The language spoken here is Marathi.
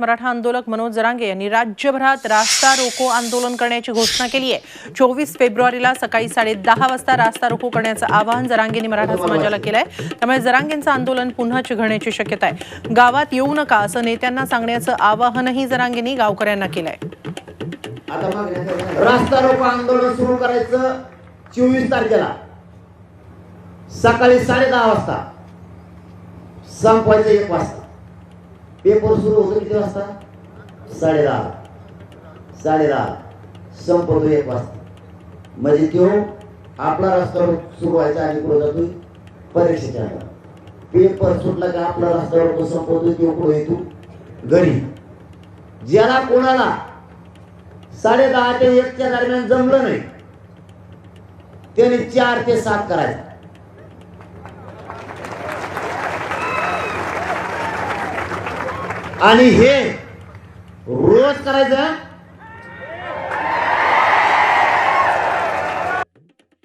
मराठा आंदोलक मनोज जरांगे यांनी राज्यभरात रास्ता रोको आंदोलन करण्याची घोषणा केली आहे. चोवीस फेब्रुवारीला सकाळी साडे दहा वाजता रास्ता रोको करण्याचं आवाहन जरांगेंनी मराठा समाजाला केलं आहे त्यामुळे जरांगेंचं आंदोलन पुन्हा चिघळण्याची शक्यता आहे. गावात येऊ नका असं नेत्यांना सांगण्याचं आवाहनही जरांगेंनी गावकऱ्यांना केलं आहे रास्ता रोको आंदोलन सुरू करायचं चोवीस तारखेला. सकाळी साडे दहा वाजता. संपवायचं एक वाजता. पेपर सुरू होतो किती वाजता? साडे दहा साडे दहा संपतो एक वाजता. म्हणजे तो आपला रस्ता सुरू व्हायचा आणि पुढे जातोय परीक्षेच्या पेपर सुटला का आपला रस्ता तो संपवतोय तो पुढे येतो घरी. ज्याला कोणाला साडे दहा ते एकच्या दरम्यान जमलं नाही त्याने चार ते सात करायचं. आणि हे रोज करायचं